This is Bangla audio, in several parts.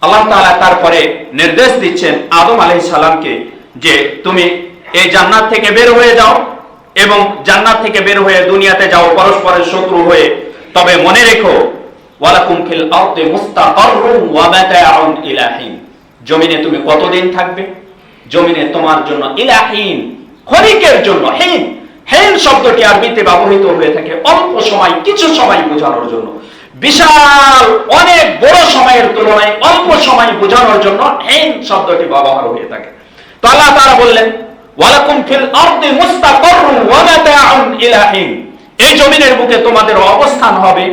আল্লাহ তাআলা তারপরে নির্দেশ দিচ্ছেন আদম আলাইহিস সালামকে যে তুমি এই জান্নাত থেকে বের হয়ে যাও এবং জান্নাত থেকে বের হয়ে দুনিয়াতে যাও, পরস্পরের শত্রু হয়ে। তবে মনে রেখো, ওয়ালাকুম ওয়া মাতাউন ইলা হিন জমিনে তুমি কতদিন থাকবে? জমিনে তোমার জন্য ইলাহিন ক্ষণিকের জন্য হিন। হিন শব্দটি আরবিতে ব্যবহৃত হয়ে থাকে অল্প সময়, কিছু সময় বোঝানোর জন্য। বিশাল, অনেক বড় সময়ের তুলনায় অল্প সময় বোঝানোর জন্য হিন শব্দটি ব্যবহার হয়ে থাকে। তো আল্লাহ তাআলা বললেন, ওয়ালাকুম ফিল আরদি ওয়া মাতাউন ইলা হিন। এই জমিনের বুকে তোমাদের অবস্থান হবে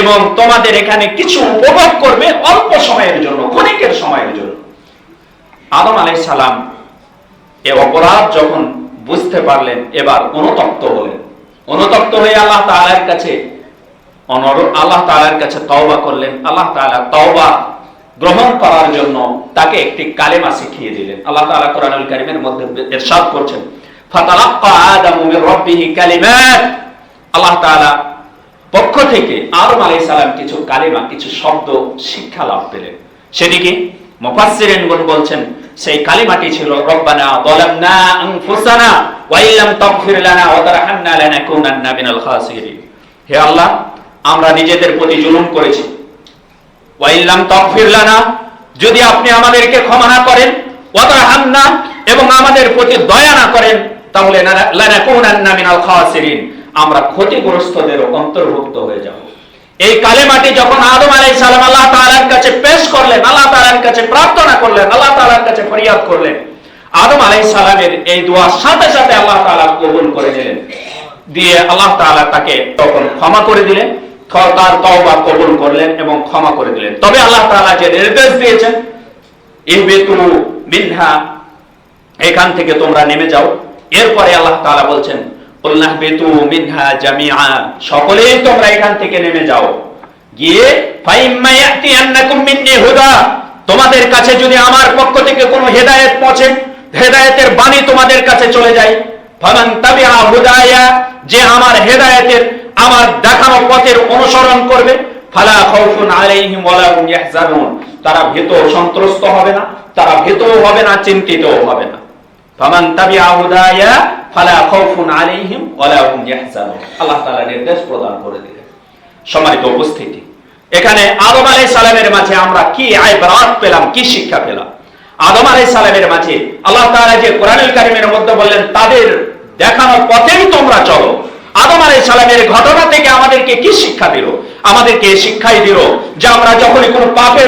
এবং তোমাদের এখানে কিছু উপভোগ করবে অল্প সময়ের জন্য, ক্ষণিকের সময়ের জন্য। আদম আলাইহিস সালাম এ অপরাধ যখন বুঝতে পারলেন, এবার অনুতপ্ত হলেন। অনুতপ্ত হয়ে আল্লাহ তাআলার কাছে অনর আল্লাহ তাআলার কাছে তওবা করলেন। আল্লাহ তাআলা তওবা গ্রহণ করার জন্য তাকে একটি কালেমা শিখিয়ে দিলেন। আল্লাহ তাআলা কোরআনুল কারীমের মধ্যে ইরশাদ করছেন, ফাতালাক্কা আদামু মির কালিমাত। আল্লাহ তাআলা পক্ষ থেকে আদম আলাইহিস সালাম কিছু কালেমা, কিছু শব্দ শিক্ষা লাভ পেলেন। সেটি কি? মুফাসসিরিনগণ বলছেন, সেই কালিমাটি ছিল, রব্বানা যালামনা আনফুসানা ওয়া ইল্লাম তাগফির লানা ওয়া তারহামনা লানাকুনান্না মিনাল খাসিরিন। হে আল্লাহ আমরা নিজেদের প্রতি জুলুম করেছি। ওয়া ইল্লাম তাগফির লানা, যদি আপনি আমাদেরকে ক্ষমা না করেন এবং আমাদের প্রতি দয়া না করেন, তাহলে লানাকুনান্না মিনাল খাসিরিন, আমরা ক্ষতিগ্রস্তদের অন্তর্ভুক্ত হয়ে যাব। এই কালেমাটি যখন আদম আলাই সালাম আল্লাহ তাআলার কাছে পেশ করলেন, আল্লাহ তাআলার কাছে প্রার্থনা করলেন, আল্লাহ তাআলার কাছে ফরিয়াদ করলেন, আদম আলাই সালামের এই দোয়া সাথে সাথে আল্লাহ তাআলা কবুল করে দিয়ে আল্লাহ তাআলা তাকে তখন ক্ষমা করে দিলেন। তার তওবা কবুল করলেন এবং ক্ষমা করে দিলেন। তবে আল্লাহ তাআলা যে নির্দেশ দিয়েছেন ইহবিতু মিনহা, এখান থেকে তোমরা নেমে যাও। এরপরে আল্লাহ তাআলা বলছেন উল্লাহবিতু মিনহা জামিআ সকলেই তোমরা এখান থেকে নেমে যাও। গিয়ে, ফাইম্মা মিন্নি হুদা তোমাদের কাছে যদি আমার পক্ষ থেকে কোনো হেদায়েত পৌঁছে, হেদায়েতের বাণী তোমাদের কাছে চলে যায়। ফামান তাবিআ হুদায়া যে আমার হেদায়েতের আমার দেখানো পথের অনুসরণ করবে। ফালা আলাইহিম ওয়ালা হুম ইয়াহজানুন। তারা ভীত সন্ত্রস্ত হবে না, তারা ভীত হবে না, চিন্তিতও হবে না। ফামান তাবিআ হুদায়া ফালা আলাইহিম ওয়ালা হুম ইয়াহজানুন। আল্লাহ তাআলা নির্দেশ প্রদান করে দিলেন। সম্মানিত উপস্থিতি, এখানে আদম আলাইহিস সালামের মাঝে আমরা কি আইবরাত পেলাম, কি শিক্ষা পেলাম? আদম আলাইহিস সালামের মাঝে আল্লাহ তাআলা যে কোরআনুল কারীমের মধ্যে বললেন, তাদের দেখানো পথেই তোমরা চলো। আদম আলাইহিস সালামের ঘটনা থেকে আমাদেরকে কি শিক্ষা দিল? আমাদেরকে শিক্ষাই দিল যে আমরা যখনই কোনো পাপে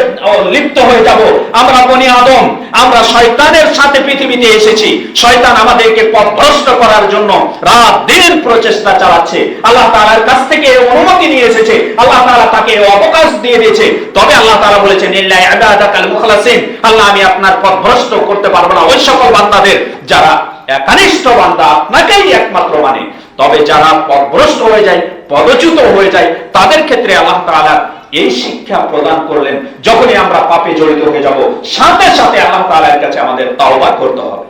লিপ্ত হয়ে যাব, আমরা বনি আদম, আমরা শয়তানের সাথে পৃথিবীতে এসেছি। শয়তান আমাদেরকে পথভ্রষ্ট করার জন্য রাত দিন প্রচেষ্টা চালাচ্ছে। আল্লাহ তাআলার কাছ থেকে অনুমতি নিয়ে এসেছে। আল্লাহ তাআলা তাকে অবকাশ দিয়ে দিয়েছে। তবে আল্লাহ তাআলা বলেছেন ইল্লা ইবাদাকাল মুখলাসিন। আল্লাহ, আমি আপনার পথভ্রষ্ট করতে পারব না। ওই সকল বান্দাদের, যারা একনিষ্ঠ বান্দা, আপনাকেই একমাত্র মানে। তবে যারা পদভ্রস্ত হয়ে যায়, পদচ্যুত হয়ে যায়, তাদের ক্ষেত্রে আল্লাহ তালা এই শিক্ষা প্রদান করলেন, যখনই আমরা পাপে জড়িত হয়ে যাব, সাথে সাথে আল্লাহ তালার কাছে আমাদের তাওবা করতে হবে।